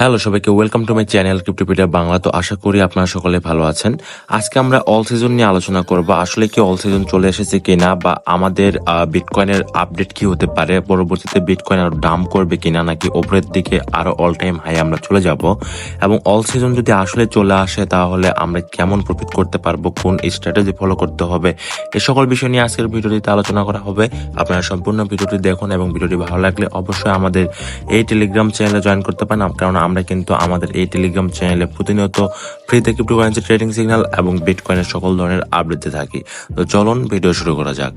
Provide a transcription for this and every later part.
Hello সবাইকে welcome to my channel Cryptopedia Bangla তো আশা করি আপনারা সকলে ভালো আছেন। আজকে আমরা অল সিজন নিয়ে আলোচনা করব, আসলে কি অল সিজন চলে এসেছে কিনা বা আমাদের বিটকয়েনের আপডেট কি হতে পারে, পরবর্তীতে বিটকয়েন আরও দাম করবে কিনা নাকি ওপরের দিকে আরও অল টাইম হাই আমরা চলে যাব। এবং অল সিজন যদি আসলে চলে আসে, তাহলে আমরা কেমন প্রফিট করতে পারব, কোন স্ট্র্যাটেজি ফলো করতে হবে, এ সকল বিষয় নিয়ে আজকের ভিডিওটিতে আলোচনা করা হবে। আপনারা সম্পূর্ণ ভিডিওটি দেখুন এবং ভিডিওটি ভালো লাগলে অবশ্যই আমাদের এই টেলিগ্রাম চ্যানেলে জয়েন করতে পারেন। কারণ আমরা কিন্তু আমাদের এই টেলিগ্রাম চ্যানেলে প্রতিনিয়ত ফ্রিতে ক্রিপ্টোকারেন্সি ট্রেডিং সিগন্যাল এবং বিটকয়েনের সকল ধরনের আপডেট থাকি। তো চলুন ভিডিও শুরু করা যাক।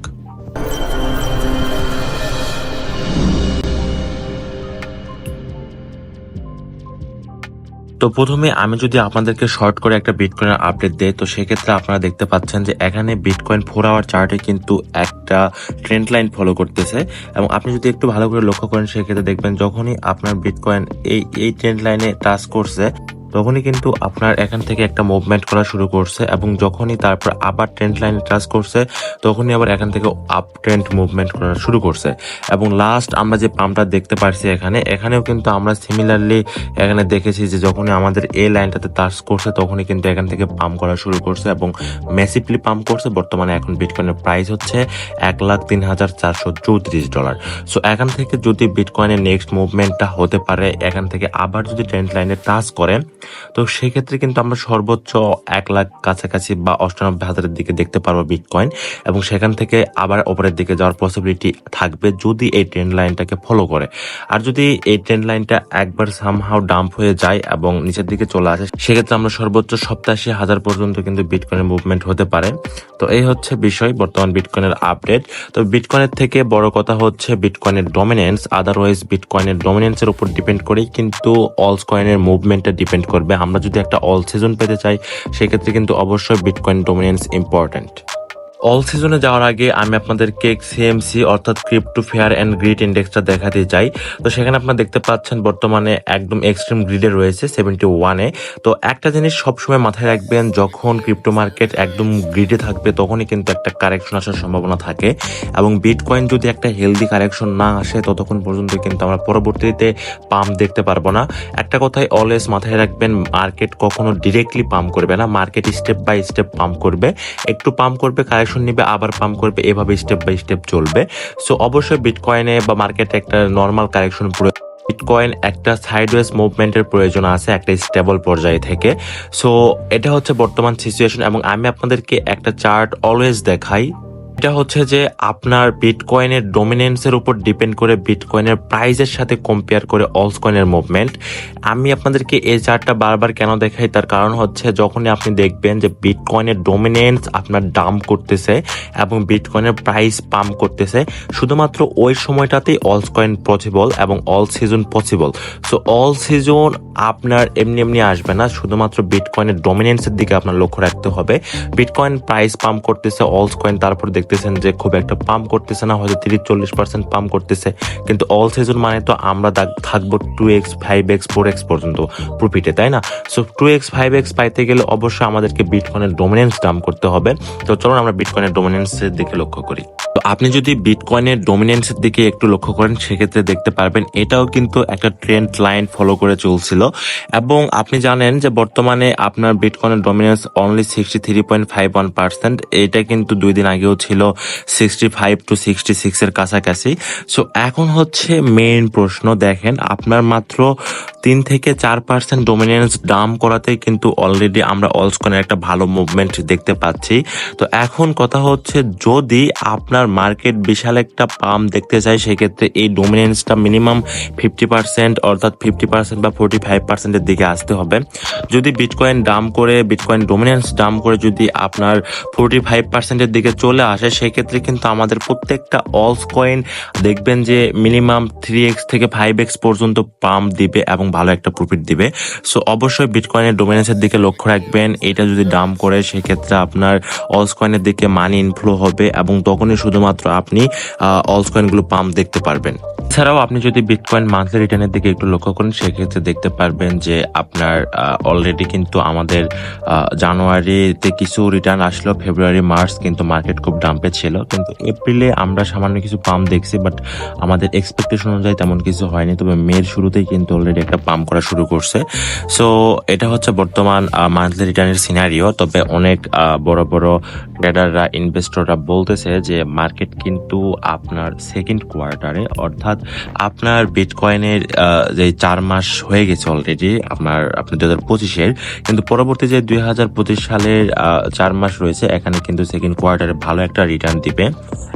তো প্রথমে আমি যদি আপনাদেরকে শর্ট করে একটা বিটকয়েনের আপডেট দেই, তো সেক্ষেত্রে আপনারা দেখতে পাচ্ছেন যে এখানে বিটকয়েন ফোর আওয়ার চার্টে কিন্তু একটা ট্রেন্ড লাইন ফলো করতেছে। এবং আপনি যদি একটু ভালো করে লক্ষ্য করেন, সেক্ষেত্রে দেখবেন যখনই আপনার বিটকয়েন এই এই ট্রেন্ড লাইনে টাচ করছে তখনই কিন্তু আপনার এখান থেকে একটা মুভমেন্ট করা শুরু করছে এবং যখনই তারপর আবার ট্রেন্ড লাইনে টাচ করছে, তখনই আবার এখান থেকে আপ ট্রেন্ড মুভমেন্ট করা শুরু করছে। এবং লাস্ট আমরা যে পাম্পটা দেখতে পারছি এখানে, এখানেও কিন্তু আমরা সিমিলারলি এখানে দেখেছি যে যখনই আমাদের এই লাইনটাতে টাচ করছে, তখনই কিন্তু এখান থেকে পাম্প করা শুরু করছে এবং ম্যাসিভলি পাম্প করছে। বর্তমানে এখন বিটকয়েনের প্রাইস হচ্ছে এক লাখ তিন হাজার চারশো চৌত্রিশ ডলার। সো এখান থেকে যদি বিটকয়েনের নেক্সট মুভমেন্টটা হতে পারে, এখান থেকে আবার যদি ট্রেন্ড লাইনে টাচ করে তো সেক্ষেত্রে কিন্তু আমরা সর্বোচ্চ এক লাখ কাছাকাছি বা অষ্টানব্বই হাজারের দিকে দেখতে পারব বিটকয়েন এবং সেখান থেকে আবার ওপরের দিকে যাওয়ার পসিবিলিটি থাকবে যদি এই ট্রেন্ড লাইনটাকে ফলো করে। আর যদি এই ট্রেন্ড লাইনটা একবার সামহাও ডাম্প হয়ে যায় এবং নিচের দিকে চলে আসে, সেক্ষেত্রে আমরা সর্বোচ্চ সপ্তাশি হাজার পর্যন্ত কিন্তু বিটকয়েনের মুভমেন্ট হতে পারে। তো এই হচ্ছে বিষয়, বর্তমান বিটকয়েনের আপডেট তো বিটকয়েনের থেকে বড় কথা হচ্ছে বিটকয়েনের ডমিনেন্স আদারওয়াইজ বিটকয়েনের ডমিনেন্সের উপর ডিপেন্ড করেই কিন্তু অলস কয়েনের মুভমেন্টটা ডিপেন্ড করবে। আমরা যদি একটা অল সিজন পেতে চাই সেক্ষেত্রে কিন্তু অবশ্যই বিটকয়েন ডোমিনেন্স ইম্পর্ট্যান্ট অল সিজনে যাওয়ার আগে আমি আপনাদেরকে সিএমসি অর্থাৎ ক্রিপ্টো ফেয়ার অ্যান্ড গ্রিড ইন্ডেক্সটা দেখাতে চাই। তো সেখানে আপনারা দেখতে পাচ্ছেন বর্তমানে একদম এক্সট্রিম গ্রিডে রয়েছে সেভেন্টি ওয়ানে তো একটা জিনিস সবসময় মাথায় রাখবেন, যখন ক্রিপ্টো মার্কেট একদম গ্রিডে থাকবে, তখনই কিন্তু একটা কারেকশন আসার সম্ভাবনা থাকে। এবং বিটকয়েন যদি একটা হেলদি কারেকশন না আসে, ততক্ষণ পর্যন্ত কিন্তু আমরা পরবর্তীতে পাম্প দেখতে পারব না। একটা কথাই অলওয়েজ মাথায় রাখবেন মার্কেট কখনো ডিরেক্টলি পাম্প করবে না market step by step pump করবে। একটু পাম্প করবে কারেকশন নিবে, আবার পাম্প করবে, এভাবে স্টেপ বাই স্টেপ চলবে। সো অবশ্যই বিটকয়েনে বা মার্কেটে একটা নর্মাল কারেকশন পুরো বিটকয়েন একটা সাইডওয়েজ মুভমেন্টের প্রয়োজন আছে, একটা স্টেবল পর্যায়ে থেকে। সো এটা হচ্ছে বর্তমান সিচুয়েশন এবং আমি আপনাদেরকে একটা চার্ট অলওয়েজ দেখাই। এটা হচ্ছে যে আপনার বিটকয়েনের ডমিনেন্সের উপর ডিপেন্ড করে বিটকয়েনের প্রাইজের সাথে কম্পেয়ার করে অলস কয়েনের মুভমেন্ট আমি আপনাদেরকে এই চার্টটা বারবার কেন দেখাই? তার কারণ হচ্ছে যখনই আপনি দেখবেন যে বিটকয়েনের ডমিনেন্স আপনার ডাম করতেছে এবং বিটকয়েনের প্রাইস পাম্প করতেছে, শুধুমাত্র ওই সময়টাতেই অলস কয়েন পসিবল এবং all season possible so all season আপনার এমনি এমনি আসবে না, শুধুমাত্র বিটকয়েনের ডমিনেন্সের দিকে আপনার লক্ষ্য রাখতে হবে। বিটকয়েন প্রাইস পাম্প করতেছে অলস কয়েন তারপর দেখতেছেন যে খুব একটা পাম্প করতেছে না, হয়তো তিরিশ, চল্লিশ পার্সেন্ট পাম্প করতেছে। কিন্তু অল সিজন মানে তো আমরা থাকব two X five X four X পর্যন্ত প্রফিটে তাই না? So two X five X পাইতে গেলে অবশ্যই আমাদেরকে বিটকয়েনের ডোমিনেন্স দাম করতে হবে। তো চলুন আমরা বিটকয়েনের ডোমিনেন্সের দিকে লক্ষ্য করি। তো আপনি যদি বিটকয়েনের ডোমিনেন্সের দিকে একটু লক্ষ্য করেন, সেক্ষেত্রে দেখতে পারবেন এটাও কিন্তু একটা ট্রেন্ড লাইন ফলো করে চলছিল। এবং আপনি জানেন যে বর্তমানে আপনার বিটকয়েনের dominance only sixty three point five one percent এটা কিন্তু দুই দিন আগেও ছিল সিক্সটি ফাইভ টু সিক্সটি সিক্সের কাছাকাছি। সো এখন হচ্ছে মেইন প্রশ্ন, দেখেন, আপনার মাত্র তিন থেকে চার পার্সেন্ট ডোমিনেন্স ডাম করাতে কিন্তু অলরেডি আমরা অলসকনের একটা ভালো মুভমেন্ট দেখতে পাচ্ছি। তো, এখন কথা হচ্ছে যদি আপনার মার্কেট বিশাল একটা পাম দেখতে চাই সেক্ষেত্রে এই ডোমিনেন্সটা মিনিমাম ফিফটি পার্সেন্ট অর্থাৎ ফিফটি পার্সেন্ট বা ফোর্টি ফাইভ পার্সেন্টের দিকে আসতে হবে। যদি বিটকয়েন ডাম করে বিটকয়েন ডোমিনেন্স ডাম করে যদি আপনার ফোর্টি ফাইভ পার্সেন্টের দিকে চলে আসে সেক্ষেত্রে কিন্তু আমাদের প্রত্যেকটা অলস কয়েন দেখবেন যে মিনিমাম থ্রি এক্স থেকে ফাইভ এক্স পর্যন্ত পাম্প দিবে এবং ভালো একটা প্রফিট দিবে। সো অবশ্যই বিটকয়েনের ডোমিনেন্সের দিকে লক্ষ্য রাখবেন। এটা যদি ডাম করে, সেক্ষেত্রে আপনার অলস কয়েনের দিকে মানি ইনফ্লো হবে এবং তখনই শুধুমাত্র আপনি অলস কয়েনগুলো পাম্প দেখতে পারবেন। এছাড়াও আপনি যদি বিটকয়েন মান্থলি রিটার্নের দিকে একটু লক্ষ্য করেন, সেক্ষেত্রে দেখতে পারবেন যে আপনার অলরেডি কিন্তু আমাদের জানুয়ারিতে কিছু রিটার্ন আসলো ফেব্রুয়ারি মার্চ কিন্তু মার্কেট খুব ডাম্পে ছিল। কিন্তু এপ্রিলে আমরা সামান্য কিছু পাম্প দেখছি বাট আমাদের এক্সপেকটেশন অনুযায়ী তেমন কিছু হয়নি। তবে মের শুরুতেই কিন্তু অলরেডি একটা পাম্প করা শুরু করছে। সো এটা হচ্ছে বর্তমান মান্থলি রিটার্নের সিনারিও তবে অনেক বড় বড় ট্রেডাররা ইনভেস্টররা বলতেছে যে মার্কেট কিন্তু আপনার সেকেন্ড কোয়ার্টারে অর্থাৎ আপনার বিটকয়েনের যে চার মাস হয়ে গেছে অলরেডি আপনার আপনার দু হাজার পঁচিশের, কিন্তু পরবর্তী যে দুই হাজার পঁচিশ সালের চার মাস রয়েছে, এখানে কিন্তু সেকেন্ড কোয়ার্টারে ভালো একটা রিটার্ন দিবে।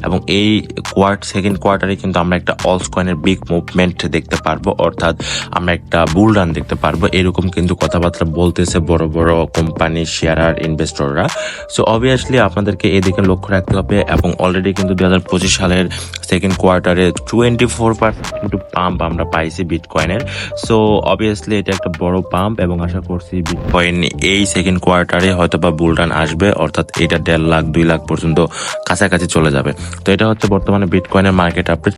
এবং এই কোয়ার্ট সেকেন্ড কোয়ার্টারে কিন্তু আমরা একটা অলস কয়েনের বিগ মুভমেন্ট দেখতে পারব, অর্থাৎ আমরা একটা বুল রান দেখতে পারব। এরকম কিন্তু কথাবার্তা বলতেছে বড় বড় কোম্পানি শেয়ারার ইনভেস্টররা সো অবভিয়াসলি আপনাদেরকে এদিকে লক্ষ্য রাখতে হবে, এবং অলরেডি কিন্তু দুই হাজার পঁচিশ সালের সেকেন্ড কোয়ার্টারে টোয়েন্টি ফোর পার্সেন্ট কিন্তু পাম্প আমরা পাইছি বিটকয়েনের সো অবভিয়াসলি এটা একটা বড় পাম্প এবং আশা করছি বিটকয়েন এই সেকেন্ড কোয়ার্টারে হয়তো বা বুলটান আসবে, অর্থাৎ এটা দেড় লাখ, দুই লাখ পর্যন্ত কাছাকাছি চলে যাবে। তো এটা হচ্ছে বর্তমানে বিটকয়েনের মার্কেট আপডেট